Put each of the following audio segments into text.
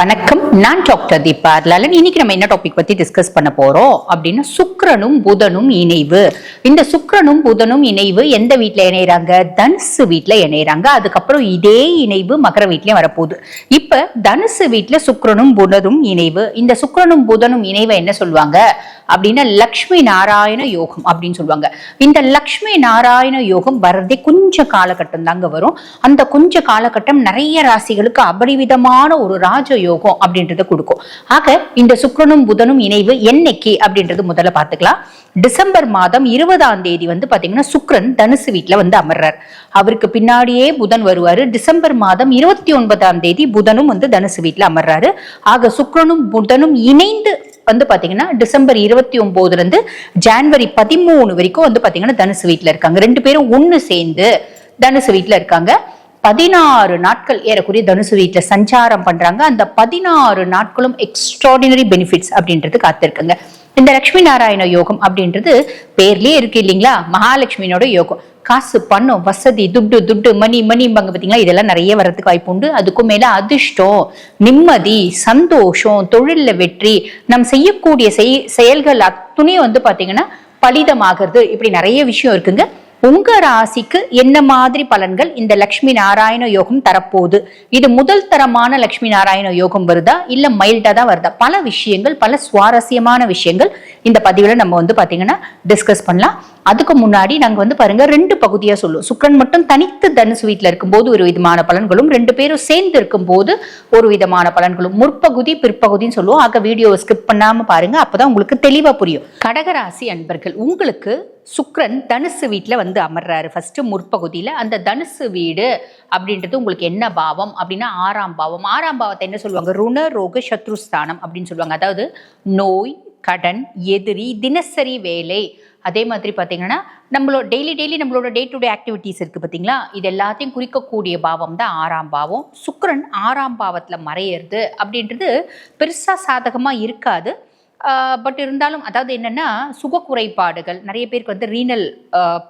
வணக்கம். நான் டாக்டர் தீபா லலன் இன்னைக்கு நம்ம என்ன டாபிக் பத்தி டிஸ்கஸ் பண்ண போறோம்? அப்படின்னா சுக்கிரனும் புதனும் இணைவு. இந்த சுக்கரனும் புதனும் இணைவு எந்த வீட்டுல இணையறாங்க? தனுசு வீட்டுல இணையறாங்க. அதுக்கப்புறம் இதே இணைவு மகர வீட்லயும் வரப்போகுது. இப்ப தனுசு வீட்ல சுக்கரனும் புதனும் இணைவு. இந்த சுக்கரனும் புதனும் இணைவை என்ன சொல்லுவாங்க? அப்படின்னா லக்ஷ்மி நாராயண யோகம் அப்படின்னு சொல்லுவாங்க. இந்த லக்ஷ்மி நாராயண யோகம் வர்றதே கொஞ்ச காலகட்டம் தாங்க வரும். அந்த கொஞ்ச காலகட்டம் நிறைய ராசிகளுக்கு அபரிவிதமான ஒரு ராஜ யோகம் அப்படின்றத கொடுக்கும். ஆக இந்த சுக்கரனும் புதனும் இணைவு என்னைக்கு அப்படின்றது முதல்ல பார்த்துக்கலாம். டிசம்பர் மாதம் இருபதாம் தேதி வந்து பாத்தீங்கன்னா சுக்ரன் தனுசு வீட்ல வந்து அமர்றார். அவருக்கு பின்னாடியே புதன் வருவாரு. டிசம்பர் மாதம் இருபத்தி ஒன்பதாம் தேதி புதனும் வந்து தனுசு வீட்ல அமர்றாரு. ஆக சுக்ரனும் புதனும் இணைந்து வந்து பாத்தீங்கன்னா டிசம்பர் இருபத்தி ஒன்பதுல இருந்து ஜான்வரி பதிமூணு வரைக்கும் வந்து பாத்தீங்கன்னா தனுசு வீட்ல இருக்காங்க. ரெண்டு பேரும் ஒன்னு சேர்ந்து தனுசு வீட்ல இருக்காங்க. பதினாறு நாட்கள் ஏறக்குறைய தனுசு வீட்டில் சஞ்சாரம் பண்றாங்க. அந்த பதினாறு நாட்களும் எக்ஸ்ட்ராடினரி பெனிஃபிட்ஸ் அப்படின்றது காத்திருக்குங்க. இந்த லக்ஷ்மி நாராயண யோகம் அப்படின்றது பேர்லயே இருக்கு இல்லைங்களா? மகாலட்சுமியோட யோகம். காசு பணம் வசதி துட்டு துட்டு மணி மணிம்பாங்க பார்த்தீங்களா இதெல்லாம் நிறைய வர்றதுக்கு வாய்ப்பு உண்டு. அதுக்கும் மேல அதிர்ஷ்டம் நிம்மதி சந்தோஷம் தொழிலில் வெற்றி நம் செய்யக்கூடிய செய் செயல்கள் அத்துணையும் வந்து பாத்தீங்கன்னா பலிதமாகிறது. இப்படி நிறைய விஷயம் இருக்குங்க. உங்க ராசிக்கு என்ன மாதிரி பலன்கள் இந்த லக்ஷ்மி நாராயண யோகம் தரப்போகுது? இது முதல் தரமான லக்ஷ்மி நாராயண யோகம் வருதா? இல்ல மைல்டா தான் வருதா? பல விஷயங்கள் பல சுவாரஸ்யமான விஷயங்கள் இந்த பதிவுல நம்ம வந்து பாத்தீங்கன்னா டிஸ்கஸ் பண்ணலாம். அதுக்கு முன்னாடி நாங்க வந்து பாருங்க ரெண்டு பகுதியா சொல்லுவோம். சுக்கரன் மட்டும் தனித்து தனுசு வீட்டுல இருக்கும்போது ஒரு விதமான பலன்களும் ரெண்டு பேரும் சேர்ந்து இருக்கும்போது ஒரு விதமான பலன்களும். முற்பகுதி பிற்பகுதின்னு சொல்லுவோம். ஆக வீடியோவை ஸ்கிப் பண்ணாம பாருங்க அப்பதான் உங்களுக்கு தெளிவா புரியும். கடகராசி அன்பர்கள் உங்களுக்கு சுக்ரன் தனுசு வீட்டில் வந்து அமர்றாரு. ஃபஸ்ட்டு முற்பகுதியில் அந்த தனுசு வீடு அப்படின்றது உங்களுக்கு என்ன பாவம் அப்படின்னா ஆறாம் பாவம். ஆறாம் பாவத்தை என்ன சொல்லுவாங்க? ருண ரோக சத்ருஸ்தானம் அப்படின்னு சொல்லுவாங்க. அதாவது நோய் கடன் எதிரி தினசரி வேலை. அதே மாதிரி பார்த்தீங்கன்னா நம்மளோட டெய்லி டெய்லி நம்மளோட டே டு டே ஆக்டிவிட்டீஸ் இருக்குது பார்த்தீங்களா? இது எல்லாத்தையும் குறிக்கக்கூடிய பாவம் தான் ஆறாம் பாவம். சுக்கரன் ஆறாம் பாவத்தில் மறையிறது அப்படின்றது பெருசாக சாதகமாக இருக்காது. பட் இருந்தாலும் அதாவது என்னென்னா சுக குறைபாடுகள் நிறைய பேருக்கு வந்து ரீனல்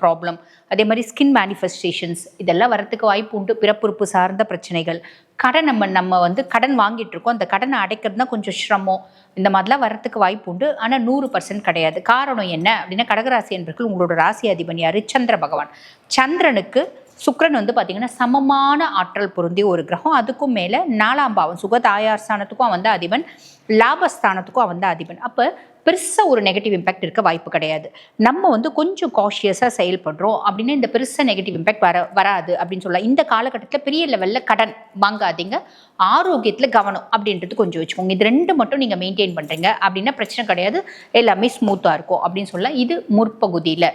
ப்ராப்ளம் அதே மாதிரி ஸ்கின் மேனிஃபெஸ்டேஷன்ஸ் இதெல்லாம் வரத்துக்கு வாய்ப்பு உண்டு. பிறப்புறுப்பு சார்ந்த பிரச்சனைகள். கடன் நம்ம நம்ம வந்து கடன் வாங்கிட்டு இருக்கோம் அந்த கடனை அடைக்கிறது தான் கொஞ்சம் சிரமம். இந்த மாதிரிலாம் வரத்துக்கு வாய்ப்பு உண்டு. ஆனால் நூறு பர்சன்ட் கிடையாது. காரணம் என்ன அப்படின்னா கடகராசி என்பர்கள் உங்களோட ராசி அதிபன் யார்? சந்திர பகவான். சந்திரனுக்கு சுக்ரன் வந்து பார்த்தீங்கன்னா சமமான ஆற்றல் பொருந்திய ஒரு கிரகம். அதுக்கும் மேலே நாலாம் பாவம் சுக தாயார் ஸ்தானத்துக்கும் அவன் வந்து அதிபன் லாபஸ்தானத்துக்கும் அவன் தான் அதிபன். அப்போ பெருசாக ஒரு நெகட்டிவ் இம்பேக்ட் இருக்க வாய்ப்பு கிடையாது. நம்ம வந்து கொஞ்சம் காஷியஸாக செயல்படுறோம் அப்படின்னு இந்த பெருசாக நெகட்டிவ் இம்பேக்ட் வர வராது அப்படின்னு சொல்லலாம். இந்த காலகட்டத்தில் பெரிய லெவலில் கடன் வாங்காதீங்க. ஆரோக்கியத்தில் கவனம் அப்படின்றது கொஞ்சம் வச்சுக்கோங்க. இது ரெண்டு மட்டும் நீங்கள் மெயின்டைன் பண்ணுறீங்க அப்படின்னா பிரச்சனை கிடையாது. எல்லாமே ஸ்மூத்தாக இருக்கும் அப்படின்னு சொல்லலாம். இது முற்பகுதியில்.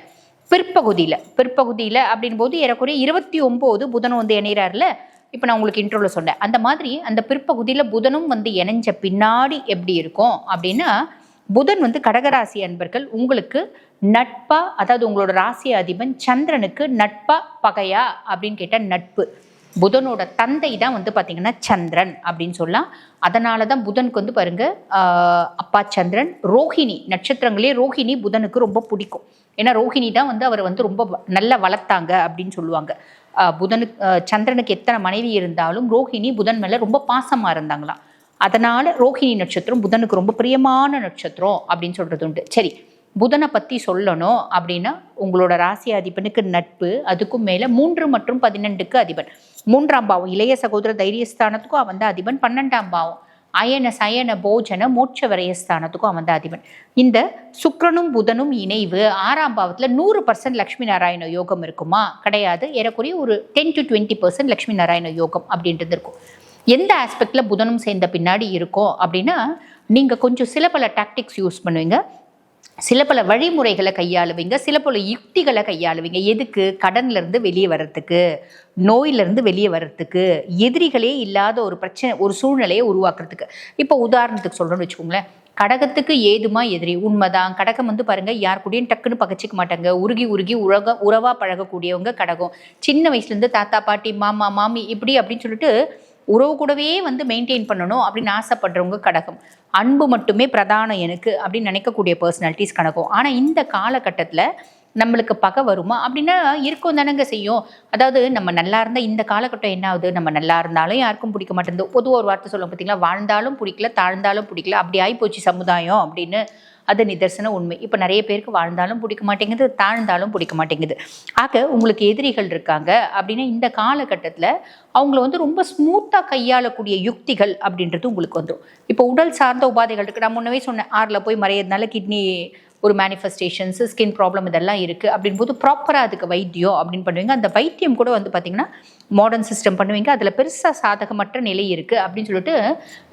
பிற்பகுதியில் பிற்பகுதியில் அப்படின் போது ஏறக்குறைய இருபத்தி ஒம்பது புதன் வந்து இணைகிறாருல இப்போ நான் உங்களுக்கு இன்ட்ரோவில் சொன்னேன். அந்த மாதிரி அந்த பிற்பகுதியில் புதனும் வந்து இணைஞ்ச பின்னாடி எப்படி இருக்கும் அப்படின்னா புதன் வந்து கடகராசி அன்பர்கள் உங்களுக்கு நட்பா அதாவது உங்களோட ராசி அதிபன் சந்திரனுக்கு நட்பா பகையா அப்படின்னு கேட்டால் நட்பு. புதனோட தந்தை தான் வந்து பார்த்தீங்கன்னா சந்திரன் அப்படின்னு சொல்லலாம். அதனால தான் புதனுக்கு வந்து பாருங்க அப்பா சந்திரன் ரோஹிணி நட்சத்திரங்களே ரோஹிணி புதனுக்கு ரொம்ப பிடிக்கும். ஏன்னா ரோஹிணி தான் வந்து அவர் வந்து ரொம்ப நல்லா வளர்த்தாங்க அப்படின்னு சொல்லுவாங்க. புதனுக்கு சந்திரனுக்கு எத்தனை மனைவி இருந்தாலும் ரோஹிணி புதன் மேலே ரொம்ப பாசமாக இருந்தாங்களாம். அதனால ரோஹிணி நட்சத்திரம் புதனுக்கு ரொம்ப பிரியமான நட்சத்திரம் அப்படின்னு சொல்கிறது உண்டு. சரி புதனை பற்றி சொல்லணும் அப்படின்னா உங்களோட ராசி அதிபனுக்கு நட்பு அதுக்கும் மேலே மூன்று மற்றும் பதினெண்டுக்கு அதிபன். மூன்றாம் பாவம் இளைய சகோதர தைரியஸ்தானத்துக்கும் அவன் தான் அதிபன். பன்னெண்டாம் பாவம் அயன சயன போஜன மோட்ச வரையஸ்தானத்துக்கும் அவன் தான் அதிபன். இந்த சுக்ரனும் புதனும் இணைவு. ஆறாம் பாவத்தில் நூறு பர்சன்ட் லக்ஷ்மி நாராயண யோகம் இருக்குமா? கிடையாது. ஏறக்குறைய ஒரு ten to twenty percent Lakshmi Narayana யோகம் அப்படின்றது இருக்கும். எந்த ஆஸ்பெக்டில் புதனும் சேர்ந்த பின்னாடி இருக்கும் அப்படின்னா நீங்கள் கொஞ்சம் சில பல டாக்டிக்ஸ் யூஸ் பண்ணுவீங்க. சில பல வழிமுறைகளை கையாளுவீங்க சில பல யுக்திகளை கையாளுவீங்க. எதுக்கு? கடன்லேருந்து வெளியே வர்றதுக்கு நோயிலிருந்து வெளியே வர்றதுக்கு எதிரிகளே இல்லாத ஒரு பிரச்சனை ஒரு சூழ்நிலையை உருவாக்குறதுக்கு. இப்போ உதாரணத்துக்கு சொல்கிறோன்னு வச்சுக்கோங்களேன். கடகத்துக்கு ஏதுமா எதிரி? உண்மைதான். கடகம் வந்து பாருங்க யார் கூடயும் டக்குன்னு பகச்சிக்க மாட்டாங்க. உருகி உருகி உலக உறவா பழகக்கூடியவங்க கடகம். சின்ன வயசுலேருந்து தாத்தா பாட்டி மாமா மாமி இப்படி அப்படின்னு சொல்லிட்டு உறவு கூடவே வந்து மெயின்டைன் பண்ணணும் அப்படின்னு ஆசைப்படுறவங்க கடகம். அன்பு மட்டுமே பிரதானம் எனக்கு அப்படின்னு நினைக்கக்கூடிய பர்சனாலிட்டிஸ் கணக்கும் ஆனால் இந்த காலகட்டத்தில் நம்மளுக்கு பகை வருமா? அப்படின்னா இருக்கும் தானங்க செய்யும். அதாவது நம்ம நல்லா இருந்தால் இந்த காலகட்டம் என்ன ஆகுது? நம்ம நல்லா இருந்தாலும் யாருக்கும் பிடிக்க மாட்டேங்குது. பொதுவாக ஒரு வார்த்தை சொல்லுவோம் பார்த்தீங்களா வாழ்ந்தாலும் பிடிக்கல தாழ்ந்தாலும் பிடிக்கல அப்படி ஆகிப்போச்சு சமுதாயம் அப்படின்னு அது நிதர்சன உண்மை. இப்போ நிறைய பேருக்கு வாழ்ந்தாலும் பிடிக்க மாட்டேங்குது தாழ்ந்தாலும் பிடிக்க மாட்டேங்குது. ஆக உங்களுக்கு எதிரிகள் இருக்காங்க அப்படின்னா இந்த காலகட்டத்தில் அவங்கள வந்து ரொம்ப ஸ்மூத்தாக கையாளக்கூடிய யுக்திகள் அப்படின்றது உங்களுக்கு வந்துடும் இப்போ உடல் சார்ந்த உபாதைகள் இருக்குது நான் முன்னவே சொன்னேன் ஆறில் போய் மறையிறதுனால கிட்னி ஒரு மேனிஃபெஸ்டேஷன்ஸ் ஸ்கின் ப்ராப்ளம் இதெல்லாம் இருக்குது அப்படின் போது ப்ராப்பராக அதுக்கு வைத்தியம் அப்படின்னு பண்ணுவீங்க. அந்த வைத்தியம் கூட வந்து பார்த்திங்கன்னா மாடர்ன் சிஸ்டம் பண்ணுவீங்க. அதில் பெருசாக சாதகமற்ற நிலை இருக்குது அப்படின்னு சொல்லிட்டு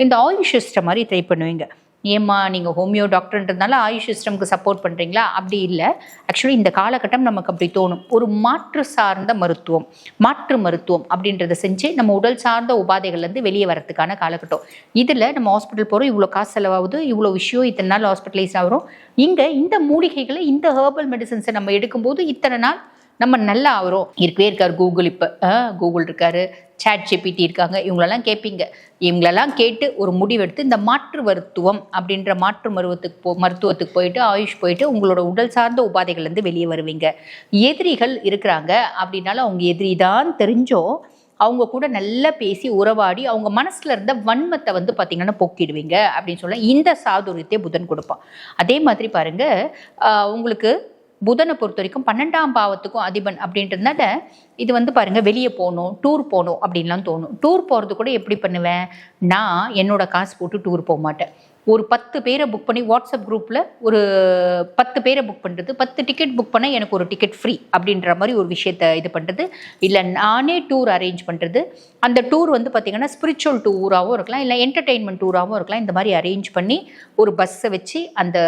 இந்த ஆயுஷ் சிஸ்டம் மாதிரி ட்ரை பண்ணுவீங்க. ஏம்மா நீங்கள் ஹோமியோ டாக்டர்ன்றதுனால ஆயுஷ் சிஸ்டம்க்கு சப்போர்ட் பண்ணுறீங்களா அப்படி இல்லை. ஆக்சுவலி இந்த காலகட்டம் நமக்கு அப்படி தோணும். ஒரு மாற்று சார்ந்த மருத்துவம் மாற்று மருத்துவம் அப்படின்றத செஞ்சு நம்ம உடல் சார்ந்த உபாதைகள்லேருந்து வெளியே வரதுக்கான காலகட்டம். இதில் நம்ம ஹாஸ்பிட்டல் போகிறோம் இவ்வளோ காசு செலவாகுது இவ்வளோ விஷயம் இத்தனை நாள் ஹாஸ்பிட்டலைஸ் ஆகிறோம். இங்கே இந்த மூலிகைகளை இந்த ஹேர்பல் மெடிசன்ஸை நம்ம எடுக்கும்போது இத்தனை நாள் நம்ம நல்லா ஆகிறோம். இருக்கவே இருக்கார் கூகுள் இப்போ. கூகுள் இருக்காரு. சேட் ஜிபிடி இருக்காங்க இவங்களெல்லாம் கேட்பீங்க இவங்களெல்லாம் கேட்டு ஒரு முடிவெடுத்து இந்த மாற்று மருத்துவம் அப்படின்ற மாற்று மருவத்துக்கு போ மருத்துவத்துக்கு போயிட்டு ஆயுஷ் போயிட்டு உங்களோட உடல் சார்ந்த உபாதைகள்லேருந்து வெளியே வருவீங்க. எதிரிகள் இருக்கிறாங்க அப்படின்னாலும் அவங்க எதிரி தான் தெரிஞ்சோ அவங்க கூட நல்லா பேசி உறவாடி அவங்க மனசில் இருந்த வன்மத்தை வந்து பார்த்திங்கன்னா போக்கிடுவீங்க அப்படின்னு சொல்ல இந்த சாதுரியத்தை புதன் கொடுப்பான். அதே மாதிரி பாருங்கள் உங்களுக்கு புதனை பொறுத்த வரைக்கும் பன்னெண்டாம் பாவத்துக்கும் அதிபன் அப்படின்றதுனால இது வந்து பாருங்க வெளியே போகணும் டூர் போகணும் அப்படின்லாம் தோணும். டூர் போகிறது கூட எப்படி பண்ணுவேன்? நான் என்னோட காசு போட்டு டூர் போக மாட்டேன். ஒரு பத்து பேரை புக் பண்ணி வாட்ஸ்அப் குரூப்பில் ஒரு பத்து பேரை புக் பண்ணுறது பத்து டிக்கெட் புக் பண்ணால் எனக்கு ஒரு டிக்கெட் ஃப்ரீ அப்படின்ற மாதிரி ஒரு விஷயத்த இது பண்ணுறது இல்லை நானே டூர் அரேஞ்ச் பண்ணுறது அந்த டூர் வந்து பார்த்திங்கன்னா ஸ்பிரிச்சுவல் டூராகவும் இருக்கலாம் இல்லை என்டர்டெயின்மெண்ட் டூராகவும் இருக்கலாம். இந்த மாதிரி அரேஞ்ச் பண்ணி ஒரு பஸ்ஸை வச்சு அந்த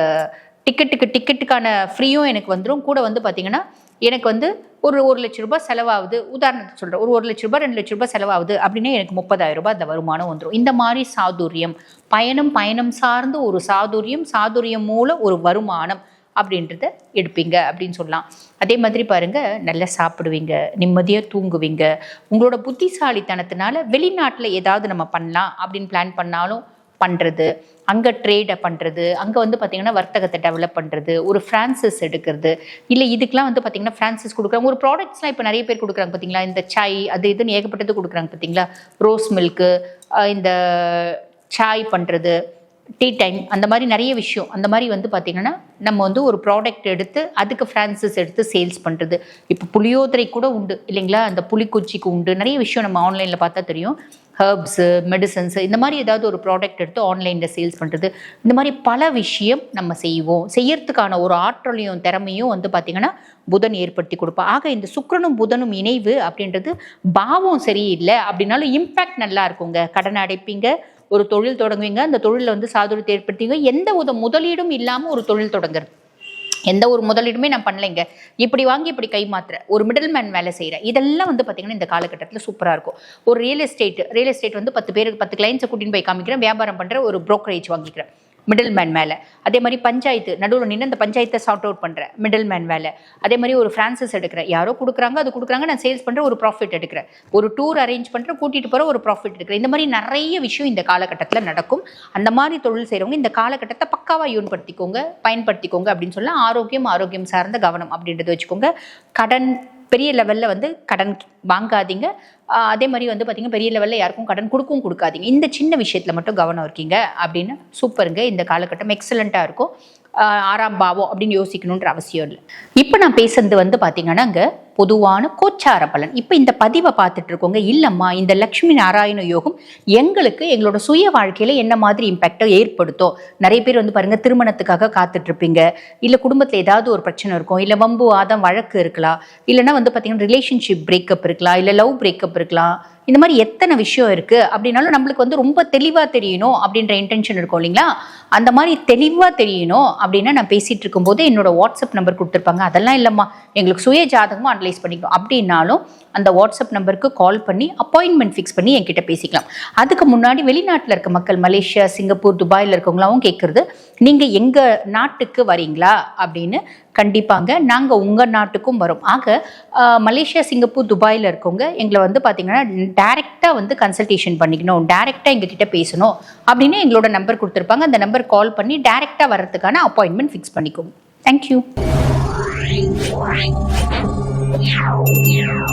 டிக்கெட்டுக்கு டிக்கெட்டுக்கான ஃப்ரீயும் எனக்கு வந்துடும் கூட வந்து பார்த்திங்கன்னா எனக்கு வந்து ஒரு ஒரு லட்ச ரூபாய் செலவாகுது. உதாரணத்துக்கு சொல்கிறேன் ஒரு ஒரு லட்ச ரூபாய் ரெண்டு லட்ச ரூபாய் செலவாகுது அப்படின்னா எனக்கு முப்பதாயிரம் ரூபாய் அந்த வருமானம் வந்துடும் இந்த மாதிரி சாதுரியம் பயணம் பயணம் சார்ந்து ஒரு சாதுரியம் சாதுரியம் மூலம் ஒரு வருமானம் அப்படின்றத எடுப்பீங்க அப்படின்னு சொல்லலாம். அதே மாதிரி பாருங்க நல்லா சாப்பிடுவீங்க நிம்மதியாக தூங்குவீங்க. உங்களோட புத்திசாலித்தனத்தினால வெளிநாட்டில் ஏதாவது நம்ம பண்ணலாம் அப்படின்னு பிளான் பண்ணாலும் பண்ணுறது அங்கே ட்ரேடை பண்ணுறது அங்கே வந்து பார்த்திங்கன்னா வர்த்தகத்தை டெவலப் பண்ணுறது ஒரு ஃப்ரான்சஸ் எடுக்கிறது. இல்லை இதுக்கெலாம் வந்து பார்த்திங்கன்னா ஃப்ரான்சஸ் கொடுக்குறாங்க. ஒரு ப்ராடக்ட்ஸ்லாம் இப்போ நிறைய பேர் கொடுக்குறாங்க பார்த்தீங்களா இந்த சாய் அது இதுன்னு ஏகப்பட்டது கொடுக்குறாங்க பார்த்தீங்களா ரோஸ் மில்க்கு இந்த சாய் பண்ணுறது டீ டைம் அந்த மாதிரி நிறைய விஷயம். அந்த மாதிரி வந்து பார்த்திங்கன்னா நம்ம வந்து ஒரு ப்ராடக்ட் எடுத்து அதுக்கு ஃப்ரான்சஸ் எடுத்து சேல்ஸ் பண்ணுறது இப்போ புளியோதரை கூட உண்டு இல்லைங்களா? அந்த புளிக்குச்சிக்கு உண்டு. நிறைய விஷயம் நம்ம ஆன்லைனில் பார்த்தா தெரியும். ஹர்ப்ஸு மெடிசன்ஸு இந்த மாதிரி ஏதாவது ஒரு ப்ராடக்ட் எடுத்து ஆன்லைனில் சேல்ஸ் பண்ணுறது இந்த மாதிரி பல விஷயம் நம்ம செய்வோம். செய்யறதுக்கான ஒரு ஆற்றலையும் திறமையும் வந்து பார்த்திங்கன்னா புதன் ஏற்படுத்தி கொடுப்பா. ஆக இந்த சுக்கரனும் புதனும் இணைவு அப்படின்றது பாவம் சரியில்லை. அப்படின்னாலும் இம்பேக்ட் நல்லா இருக்குங்க. கடன் அடைப்பீங்க. ஒரு தொழில் தொடங்குவீங்க அந்த தொழிலில் வந்து சாதுரியத்தை ஏற்படுத்திங்க எந்த ஒரு முதலீடும் இல்லாமல் ஒரு தொழில் தொடங்குறது. எந்த ஒரு முதலீடுமே நான் பண்ணலைங்க இப்படி வாங்கி இப்படி கை மாத்துற ஒரு மிடில் மேன் வேலை செய்கிறேன் இதெல்லாம் வந்து பார்த்தீங்கன்னா இந்த காலகட்டத்தில் சூப்பராக இருக்கும். ஒரு ரியல் எஸ்டேட் ரியல் எஸ்டேட் வந்து பத்து பேருக்கு பத்து கிளைண்ட்ஸை கூட்டின்னு போய் காமிக்கிறேன் வியாபாரம் பண்ணுற ஒரு ப்ரோக்கரேஜ் வாங்கிக்கிறேன். மிடில் மேன் மேலே. அதே மாதிரி பஞ்சாயத்து நடுவில் நின்று அந்த பஞ்சாயத்தை சார்ட் அவுட் பண்ணுறேன் மிடில் மேன் வேலை அதே மாதிரி ஒரு ஃப்ரான்சஸ் எடுக்கிறேன். யாரோ கொடுக்குறாங்க அது கொடுக்குறாங்க நான் சேல்ஸ் பண்ணுற ஒரு ப்ராஃபிட் எடுக்கிறேன். ஒரு டூர் அரேஞ்ச் பண்ணுறேன் கூட்டிகிட்டு போகிற ஒரு ப்ராஃபிட் எடுக்கிறேன். இந்த மாதிரி நிறைய விஷயம் இந்த காலகட்டத்தில் நடக்கும். அந்த மாதிரி தொழில் செய்கிறவங்க இந்த காலகட்டத்தை பக்காவாக யூன்படுத்திக்கோங்க பயன்படுத்திக்கோங்க அப்படின்னு சொல்ல ஆரோக்கியம் ஆரோக்கியம் சார்ந்த கவனம் அப்படின்றத வச்சுக்கோங்க. கடன் பெரிய லெவலில் வந்து கடன் வாங்காதீங்க. அதே மாதிரி வந்து பார்த்தீங்கன்னா பெரிய லெவலில் யாருக்கும் கடன் கொடுக்கவும் கொடுக்காதீங்க. இந்த சின்ன விஷயத்தில் மட்டும் கவனம் இருக்கீங்க அப்படின்னு சூப்பருங்க இந்த காலகட்டம் எக்ஸலண்ட்டாக இருக்கும். ஆறாம் பாவம் அப்படின்னு யோசிக்கணுன்ற அவசியம் இல்லை. இப்போ நான் பேசுறது வந்து பார்த்தீங்கன்னா அங்கே பொதுவான கோச்சார பலன். இப்போ இந்த பதிவை பார்த்துட்டு இருக்கோங்க. இல்லைம்மா இந்த லக்ஷ்மி நாராயண யோகம் எங்களுக்கு எங்களோட சுய வாழ்க்கையில் என்ன மாதிரி இம்பேக்டை ஏற்படுத்தும்? நிறைய பேர் வந்து பாருங்கள் திருமணத்துக்காக காத்துட்ருப்பீங்க இல்லை குடும்பத்தில் ஏதாவது ஒரு பிரச்சனை இருக்கும். இல்லை வம்பு வாதம் வழக்கு இருக்கலாம். இல்லைன்னா வந்து பார்த்தீங்கன்னா ரிலேஷன்ஷிப் பிரேக்கப் இருக்கலாம். இல்லை லவ் பிரேக்கப் இருக்கலாம். இந்த மாதிரி எத்தனை விஷயம் இருக்குது அப்படின்னாலும் நம்மளுக்கு வந்து ரொம்ப தெளிவாக தெரியணும் அப்படின்ற இன்டென்ஷன் இருக்கும் இல்லைங்களா? அந்த மாதிரி தெளிவாக தெரியணும் அப்படின்னா நான் பேசிகிட்டு இருக்கும்போது என்னோட வாட்ஸ்அப் நம்பர் கொடுத்துருப்பாங்க. அதெல்லாம் இல்லைம்மா. எங்களுக்கு சுய ஜாதகமும் அனலைஸ் பண்ணிக்கணும் அப்படின்னாலும் அந்த வாட்ஸ்அப் நம்பருக்கு கால் பண்ணி அப்பாயின்மெண்ட் ஃபிக்ஸ் பண்ணி என்கிட்ட பேசிக்கலாம். அதுக்கு முன்னாடி வெளிநாட்டில் இருக்க மக்கள் மலேசியா சிங்கப்பூர் துபாயில் இருக்கவங்களாவும் கேட்குறது நீங்கள் எங்கள் நாட்டுக்கு வரீங்களா அப்படின்னு கண்டிப்பாங்க. நாங்கள் உங்கள் நாட்டுக்கும் வரோம். ஆக மலேசியா சிங்கப்பூர் துபாயில் இருக்கவங்க எங்களை வந்து பார்த்தீங்கன்னா டேரெக்டாக வந்து கன்சல்டேஷன் பண்ணிக்கணும். டேரெக்டாக எங்ககிட்ட பேசணும் அப்படின்னு எங்களோட நம்பர் கொடுத்துருப்பாங்க. அந்த நம்பர் கால் பண்ணி டேரெக்டாக வர்றதுக்கான அப்பாயின்மெண்ட் ஃபிக்ஸ் பண்ணிக்கோங்க. தேங்க்யூ